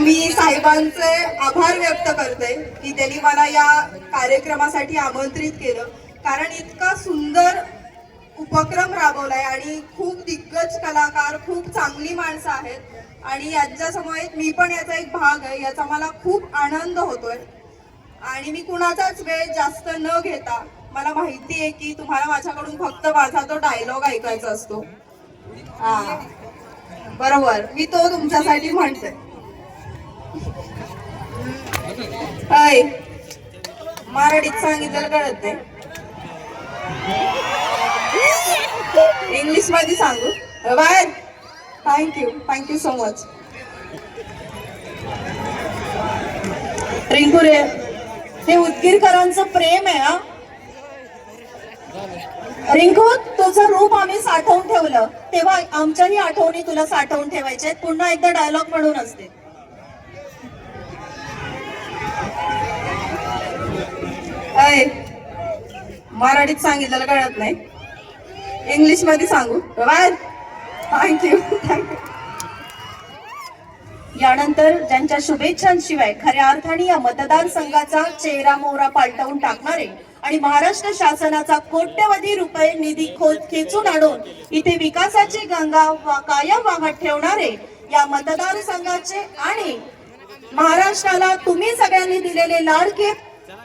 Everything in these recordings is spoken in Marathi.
मी साहेबांचे आभार व्यक्त करते की त्यांनी मला या कार्यक्रमासाठी आमंत्रित केलं. कारण इतका सुंदर उपक्रम राबवलाय आणि खूप दिग्गज कलाकार खूप चांगली माणसं आहेत. आणि यांच्या समवेत मी पण याचा एक भाग आहे याचा मला खूप आनंद होतोय. आणि मी कुणाचाच वेळ जास्त न घेता मला माहिती आहे की तुम्हाला माझ्याकडून फक्त माझा तो डायलॉग ऐकायचा असतो. हा. बरोबर. मी तो तुमच्यासाठी म्हणते. हाय मराठीत सांगितलं कळत नाही. इंग्लिशमध्ये सांगू? बाहेर. Thank you thank you so much Rinku रे हे उदगीरकरांचं प्रेम आहे हा. रिंकू तुझं रूप आम्ही साठवून ठेवलं. तेव्हा आमच्याही आठवणी तुला साठवून ठेवायच्या आहेत. पुन्हा एकदा डायलॉग म्हणून असते. अय मराठीत सांगितलेलं कळत नाही. इंग्लिशमध्ये सांगू. बाय. थँक्यू थँक्यू यानंतर ज्यांच्या शुभेच्छांशिवाय खऱ्या अर्थाने या मतदारसंघाचा चेहरा मोहरा पालटवून टाकणारे आणि महाराष्ट्र शासनाचा कोट्यवधी रुपये निधी खेचून आणून इथे विकासाची गंगा वा- कायम वाहत ठेवणारे या मतदारसंघाचे आणि महाराष्ट्राला तुम्ही सगळ्यांनी दिलेले लाडके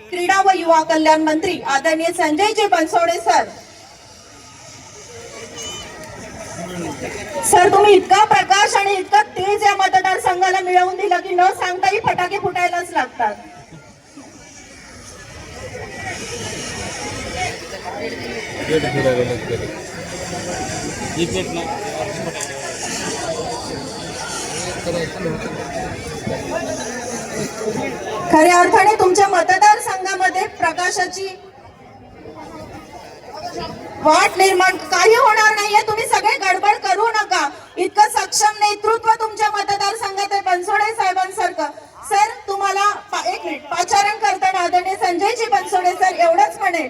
क्रीडा व युवा कल्याण मंत्री आदरणीय संजयजी बनसोडे सर. सर तुम्ही इतका प्रकाश आणि इतका तेज या मतदारसंघाला मिळवून दिला की न सांगताही फटाके फुटायलाच लागतात. पेट फिरायला लागतं. ही पेट ना खऱ्या अर्थाने तुमच्या मतदारसंघामध्ये प्रकाशाची वाट निर्माण काही होणार नाहीये तुम्ही सगळे गडबड करू नका इतकं सक्षम नेतृत्व तुमच्या मतदारसंघात आहे बनसोडे साहेबांसारखं सर तुम्हाला पा- एक मिनिट पाचारण करताना आदरणीय संजयजी बनसोडे सर एवढंच म्हणेल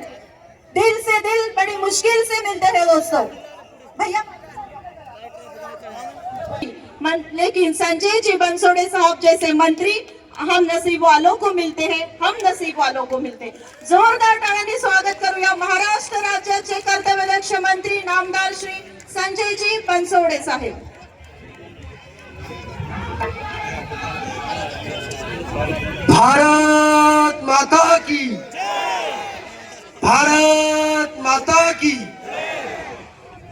दिल से दिल बड़ी मुश्किल से मिलते हैं दोस्तों भैया जीवन लेकिन संजय जी बंसोड़े साहब जैसे मंत्री हम नसीब वालों को मिलते हैं हम नसीब वालों को मिलते हैं. जोरदार टाळ्यांनी स्वागत करूया महाराष्ट्र राज्याचे कर्तव्यदक्ष मंत्री नामदार श्री संजयजी बनसोडे साहेब। भारत माता की भारत माता की।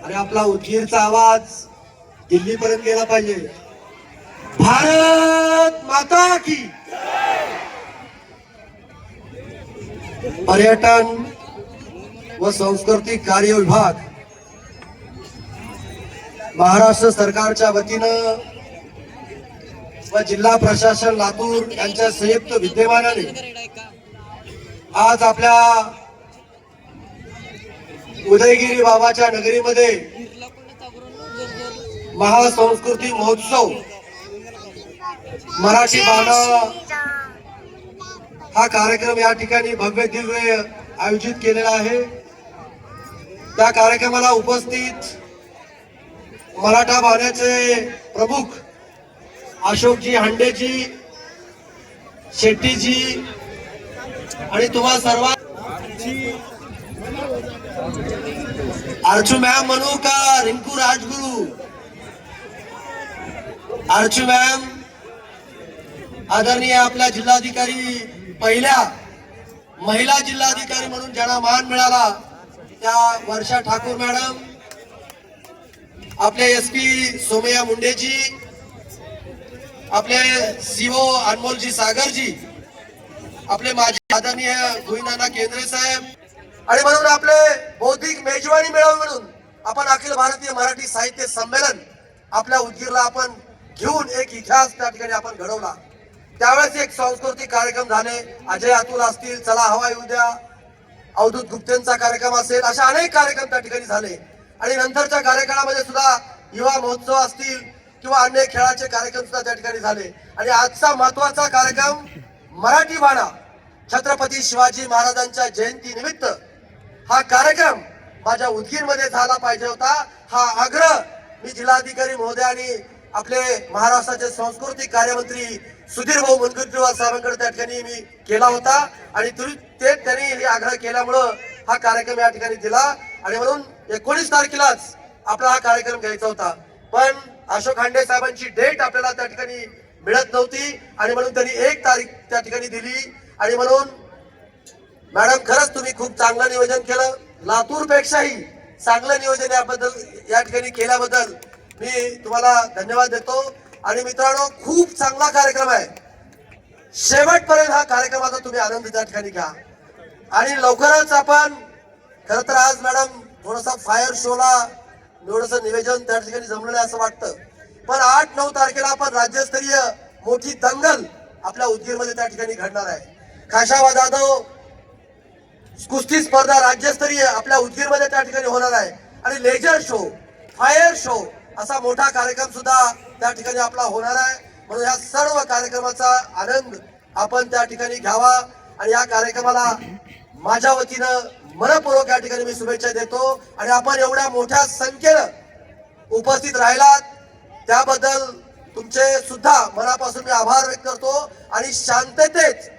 अरे आपला उदगीरचा आवाज। दिल्लीपर्यंत गेला पाहिजे. भारत माता की पर्यटन व सांस्कृतिक कार्य विभाग. महाराष्ट्र सरकारच्या वतीनं व जिल्हा प्रशासन लातूर यांच्या संयुक्त विद्यमानाने आज आपल्या उदयगिरी बाबाच्या नगरीमध्ये महासंस्कृती महोत्सव. मराठी बाणा हा कार्यक्रम या ठिकाणी भव्य दिव्य आयोजित केलेला आहे. त्या कार्यक्रमाला उपस्थित मराठा बाण्याचे प्रमुख अशोकजी हांडेजी शेट्टीजी आणि तुम्हा सर्वांची अर्चू मॅम म्हणू का रिंकू राजगुरू? अर्चू मॅम आदरणीय आपल्या जिल्हाधिकारी पहिल्या महिला जिल्हाधिकारी म्हणून ज्यांना मान मिळाला त्या वर्षा ठाकूर मॅडम आपले एस पी सोमया मुंडेजी आपले सीओ अनमोलजी सागरजी आपले माजी आदरणीय गोविंदाना केंद्रे साहेब आणि म्हणून आपले बौद्धिक मेजवानी मेळावे म्हणून आपण अखिल भारतीय मराठी साहित्य संमेलन आपल्या उदगीरला आपण घेऊन एक इतिहास त्या ठिकाणी आपण घडवला. त्यावेळेस एक सांस्कृतिक कार्यक्रम झाले. अजय अतुल असतील चला हवा येऊ द्या. अवधूत गुप्तेंचा कार्यक्रम असेल अशा अनेक कार्यक्रम त्या ठिकाणी झाले. आणि नंतरच्या कार्यक्रमामध्ये सुद्धा युवा महोत्सव असतील किंवा अन्य खेळाचे कार्यक्रम सुद्धा त्या ठिकाणी झाले. आणि आजचा महत्त्वाचा कार्यक्रम मराठी बाणा. छत्रपती शिवाजी महाराजांच्या जयंती निमित्त हा कार्यक्रम माझ्या उदगीरमध्ये झाला पाहिजे होता. हा आग्रह मी जिल्हाधिकारी महोदयांनी आपले महाराष्ट्राचे सांस्कृतिक कार्यमंत्री सुधीर भाऊ मुनगंटीवार साहेबांकडे त्या ठिकाणी मी केला होता. आणि ते त्यांनी हे आग्रह केल्यामुळं हा कार्यक्रम या ठिकाणी दिला. आणि म्हणून एकोणीस तारखेलाच आपला हा कार्यक्रम घ्यायचा होता. पण अशोक खांडे साहेबांची डेट आपल्याला त्या ठिकाणी मिळत नव्हती. आणि म्हणून त्यांनी एक तारीख त्या ठिकाणी दिली. आणि म्हणून मॅडम खरंच तुम्ही खूप चांगलं नियोजन केलं. लातूरपेक्षाही चांगलं नियोजन याबद्दल या ठिकाणी केल्याबद्दल मी तुम्हाला धन्यवाद देतो. आणि मित्रांनो खूप चांगला कार्यक्रम आहे. शेवटपर्यंत हा कार्यक्रमाचा तुम्ही आनंद त्या ठिकाणी घ्या. आणि लवकरच आपण खर तर आज मॅडम थोडासा फायर शोला थोडस निवेदन त्या ठिकाणी जमलेलं आहे असं वाटतं. पण आठ नऊ तारखेला आपण राज्यस्तरीय मोठी दंगल आपल्या उदगीरमध्ये त्या ठिकाणी घडणार आहे. खाशावा जाधव कुस्ती स्पर्धा राज्यस्तरीय आपल्या उदगीरमध्ये त्या ठिकाणी होणार आहे. आणि लेजर शो फायर शो असा मोठा कार्यक्रम सुद्धा त्या ठिकाणी आपला होणार आहे. म्हणून या सर्व कार्यक्रमाचा आनंद आपण त्या ठिकाणी घ्यावा. आणि या कार्यक्रमाला माझ्या वतीनं मनपूर्वक या ठिकाणी मी शुभेच्छा देतो. आणि आपण एवढ्या मोठ्या संख्येनं उपस्थित राहिलात. त्याबद्दल तुमचे सुद्धा मनापासून मी आभार व्यक्त करतो. आणि शांततेत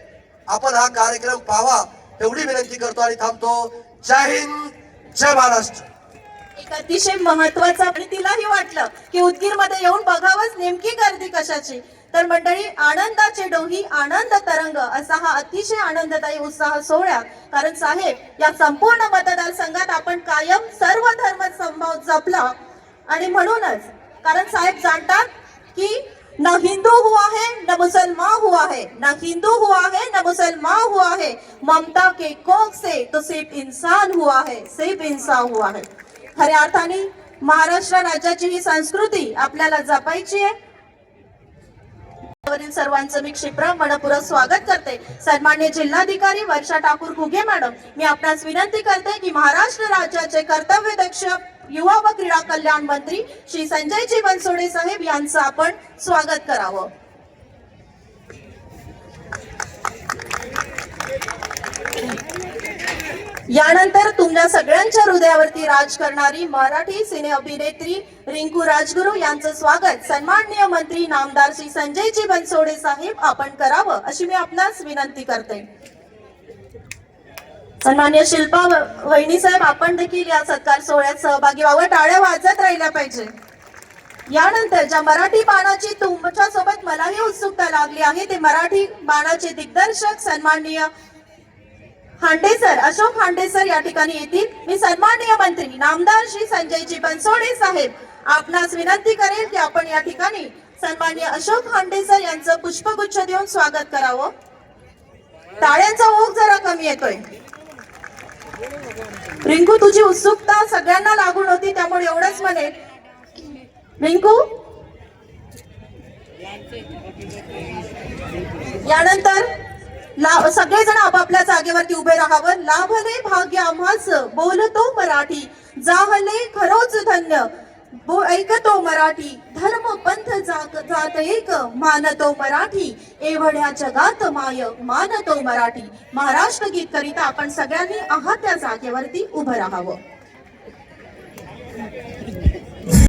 आपण हा कार्यक्रम पाहावा एवढी विनंती करतो आणि थांबतो. जय हिंद जय महाराष्ट्र. एक अतिशय महत्त्वाचा आणि तिलाही वाटलं की उदगीरमध्ये येऊन बघावंच नेमकी गर्दी कशाची. तर मंडळी आनंदाचे डोही आनंद तरंग असा हा अतिशय आनंददायी उत्साह सोहळ्यात कारण साहेब या संपूर्ण मतदारसंघात आपण कायम सर्व धर्म संभाव जपला. आणि म्हणूनच कारण साहेब जाणतात की न हिंदू हुआ है न मुसलमान हुआ है न हिंदू हुआ है न मुसलमान हुआ है ममता के कोख से तो सिर्फ इंसान हुआ है सिर्फ इंसान हुआ है खऱ्या अर्थाने महाराष्ट्र राज्याची ही संस्कृती आपल्याला जपायची आहे. वरील सर्वांचं मी क्षिप्र मनपूर्वक स्वागत करते. सन्मान्य जिल्हाधिकारी वर्षा ठाकूर घुगे मॅडम मी आपणास विनंती करते की महाराष्ट्र राज्याचे कर्तव्यदक्ष युवा व क्रीडा कल्याण मंत्री श्री संजयजी बनसोडे साहेब यांचं आपण स्वागत करावं. यानंतर तुमच्या सगळ्यांच्या हृदयावरती राज करणारी मराठी सिने अभिनेत्री रिंकू राजगुरू यांचं स्वागत. सन्माननीय मंत्री नामदार श्री संजयजी बनसोडे साहेब आपण करावं अशी मी आपणास विनंती करते. सन्मान्य शिल्पा वहिनी साहेब आपण देखील या सत्कार सोहळ्यात सहभागी व्हावं. टाळ्या वाजत राहिल्या पाहिजे. यानंतर ज्या मराठी बाणाची तुमच्यासोबत मलाही उत्सुकता लागली आहे ते मराठी बाणाचे दिग्दर्शक सन्माननीय हांडे सर अशोक हांडे सर या ठिकाणी येतील. मी सन्माननीय मंत्री नामदार श्री संजयजी बनसोडे साहेब आपणास विनंती करेल की आपण या ठिकाणी सन्माननीय अशोक हांडेसर यांचं पुष्पगुच्छ देऊन स्वागत करावं. टाळ्यांचा ओघ जरा कमी येतोय. रिंकू तुझी उत्सुकता सगळ्यांना लागून होती त्यामुळे एवढंच म्हणेल रिंकू? यानंतर? सगळेजण आपापल्या जागेवरती उभे राहावं. लाभले भाग्य आम्हास. बोलतो मराठी. जाहले खरोच धन्य. बो ऐकतो मराठी. धर्म पंथ जात जात एक. मानतो मराठी. एवढ्या जगात माय मानतो मराठी. महाराष्ट्र गीत करिता आपण सगळ्यांनी आहात त्या जागेवरती उभं राहावं.